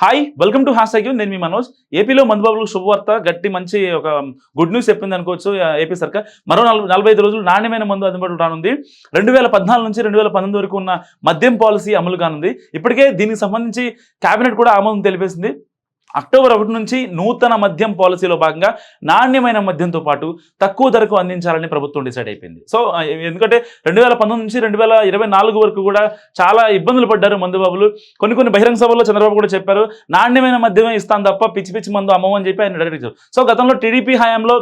Hi welcome to hashtag నేను మీ మనోజ్. ఏపీలో మందుబాబులకు శుభవార్త గట్టి మంచి ఒక um, గుడ్ న్యూస్ చెప్పింది అనుకోవచ్చు ఏపీ సర్కార్. మరో నలభై నలభై ఐదు రోజులు నాణ్యమైన మందు అందుబాటులో రానుంది. రెండు వేల పద్నాలుగు నుంచి రెండు వేల పంతొమ్మిది వరకు ఉన్న మద్యం పాలసీ అమలు కానుంది. ఇప్పటికే దీనికి సంబంధించి కేబినెట్ కూడా ఆమోదం తెలిపేసింది. అక్టోబర్ ఒకటి నుంచి నూతన మద్యం పాలసీలో భాగంగా నాణ్యమైన మద్యంతో పాటు తక్కువ ధరకు అందించాలని ప్రభుత్వం డిసైడ్ అయిపోయింది. సో ఎందుకంటే రెండు వేల పంతొమ్మిది నుంచి రెండు వేల ఇరవై నాలుగు వరకు కూడా చాలా ఇబ్బందులు పడ్డారు మందుబాబులు. కొన్ని కొన్ని బహిరంగ సభల్లో చంద్రబాబు కూడా చెప్పారు నాణ్యమైన మద్యమే ఇస్తాను తప్ప పిచ్చి పిచ్చి మందు అమ్మమని చెప్పి ఆయన అడిగారు. సో గతంలో టీడీపీ హయాంలో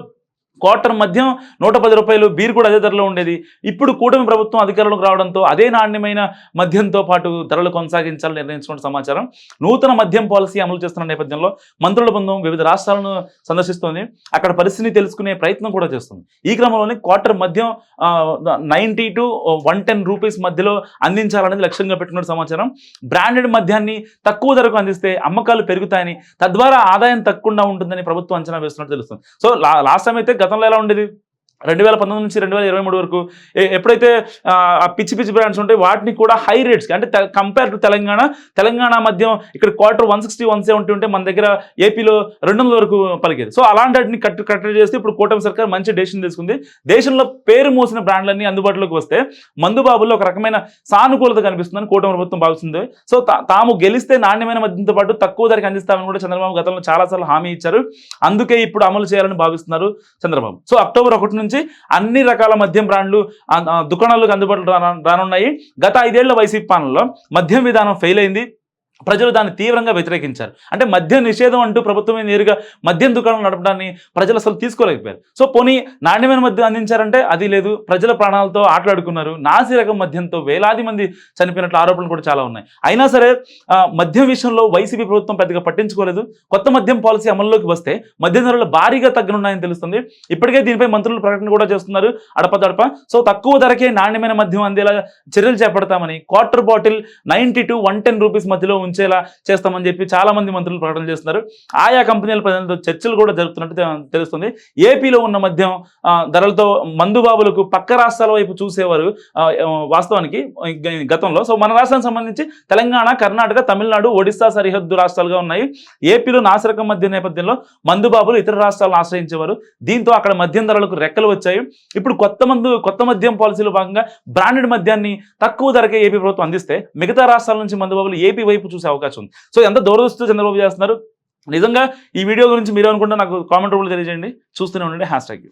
క్వార్టర్ మద్యం నూట పది రూపాయలు బీర్ కూడా అదే ధరలో ఉండేది. ఇప్పుడు కూటమి ప్రభుత్వం అధికారంలోకి రావడంతో అదే నాణ్యమైన మద్యంతో పాటు ధరలు కొనసాగించాలని నిర్ణయించుకున్న సమాచారం. నూతన మద్యం పాలసీ అమలు చేస్తున్న నేపథ్యంలో మంత్రుల బృందం వివిధ రాష్ట్రాలను సందర్శిస్తోంది. అక్కడ పరిస్థితిని తెలుసుకునే ప్రయత్నం కూడా చేస్తుంది. ఈ క్రమంలోనే క్వార్టర్ మద్యం ninety to one ten rupees మధ్యలో అందించాలనేది లక్ష్యంగా పెట్టుకున్న సమాచారం. బ్రాండెడ్ మద్యాన్ని తక్కువ ధరకు అందిస్తే అమ్మకాలు పెరుగుతాయని తద్వారా ఆదాయం తక్కువగా ఉంటుందని ప్రభుత్వం అంచనా వేస్తున్నట్టు తెలుస్తుంది. సో లాస్ట్ టైం అయితే గతంలో ఎలా ఉండేది? రెండు వేల పంతొమ్మిది నుంచి రెండు వేల ఇరవై మూడు వరకు ఎప్పుడైతే ఆ, పిచ్చి పిచ్చి బ్రాండ్స్ ఉంటాయి వాటిని కూడా హై రేట్స్కి అంటే కంపేర్ టు తెలంగాణ తెలంగాణ మధ్యం ఇక్కడ quarter one sixty one seventy ఉంటే మన దగ్గర ఏపీలో రెండు వందల వరకు పలికేది. సో అలాంటి వాటిని కట్ కట్ చేస్తే ఇప్పుడు కూటమి సర్కార్ మంచి డెసిషన్ తీసుకుంది. దేశంలో పేరు మోసిన బ్రాండ్లన్నీ అందుబాటులోకి వస్తే మందుబాబుల్లో ఒక రకమైన సానుకూలత కనిపిస్తుందని కూటమి ప్రభుత్వం భావిస్తుంది. సో తాము గెలిస్తే నాణ్యమైన మద్యంతో పాటు తక్కువ ధరకు అందిస్తామని కూడా చంద్రబాబు గతంలో చాలాసార్లు హామీ ఇచ్చారు. అందుకే ఇప్పుడు అమలు చేయాలని భావిస్తున్నారు చంద్రబాబు. సో అక్టోబర్ ఒకటి నుంచి అన్ని రకాల మద్యం బ్రాండ్లు దుకాణాలకు అందుబాటులో రానున్నాయి. గత ఐదేళ్ళ వైసీపీ పాలనలో మద్యం విధానం ఫెయిల్ అయింది. ప్రజలు దాన్ని తీవ్రంగా వ్యతిరేకించారు. అంటే మద్యం నిషేధం అంటూ ప్రభుత్వమే నేరుగా మద్యం దుకాణం నడపడాన్ని ప్రజలు అసలు తీసుకోలేకపోయారు. సో పోనీ నాణ్యమైన మద్యం అందించారంటే అది లేదు ప్రజల ప్రాణాలతో ఆటలాడుకున్నారు నాసి రకం మద్యంతో వేలాది మంది చనిపోయినట్లు ఆరోపణలు కూడా చాలా ఉన్నాయి. అయినా సరే మద్యం విషయంలో వైసీపీ ప్రభుత్వం పెద్దగా పట్టించుకోలేదు. కొత్త మద్యం పాలసీ అమల్లోకి వస్తే మద్యం ధరలు భారీగా తగ్గనున్నాయని తెలుస్తుంది. ఇప్పటికే దీనిపై మంత్రులు ప్రకటన కూడా చేస్తున్నారు అడపదడప. సో తక్కువ ధరకే నాణ్యమైన మద్యం అందేలా చర్యలు చేపడతామని quarter bottle ninety to one ten rupees మధ్యలో ఉంచేలా చేస్తామని చెప్పి చాలా మంది మంత్రులు ప్రకటన చేస్తున్నారు. ఆయా కంపెనీల ప్రజలతో చర్చలు కూడా జరుగుతున్నట్టు తెలుస్తుంది. ఏపీలో ఉన్న మద్యం ధరలతో మందుబాబులకు పక్క రాష్ట్రాల వైపు చూసేవారు వాస్తవానికి గతంలో. సో మన రాష్ట్రానికి సంబంధించి తెలంగాణ కర్ణాటక తమిళనాడు ఒడిస్సా సరిహద్దు రాష్ట్రాలుగా ఉన్నాయి. ఏపీలో నాసిరకం మధ్య నేపథ్యంలో మందుబాబులు ఇతర రాష్ట్రాలను ఆశ్రయించేవారు. దీంతో అక్కడ మద్యం ధరలకు రెక్కలు వచ్చాయి. ఇప్పుడు కొత్త మందు కొత్త మద్యం పాలసీలో భాగంగా బ్రాండెడ్ మద్యాన్ని తక్కువ ధరకే ఏపీ ప్రభుత్వం అందిస్తే మిగతా రాష్ట్రాల నుంచి మందుబాబులు ఏపీ వైపు చూసే అవకాశం ఉంది. సో ఎంత దూరదృష్టితో చంద్రబాబు చేస్తున్నారు? నిజంగా ఈ వీడియో గురించి మీరు అనుకుంటే నాకు కామెంట్ రూపంలో తెలియజేయండి. చూస్తూనే ఉండండి. Hash tag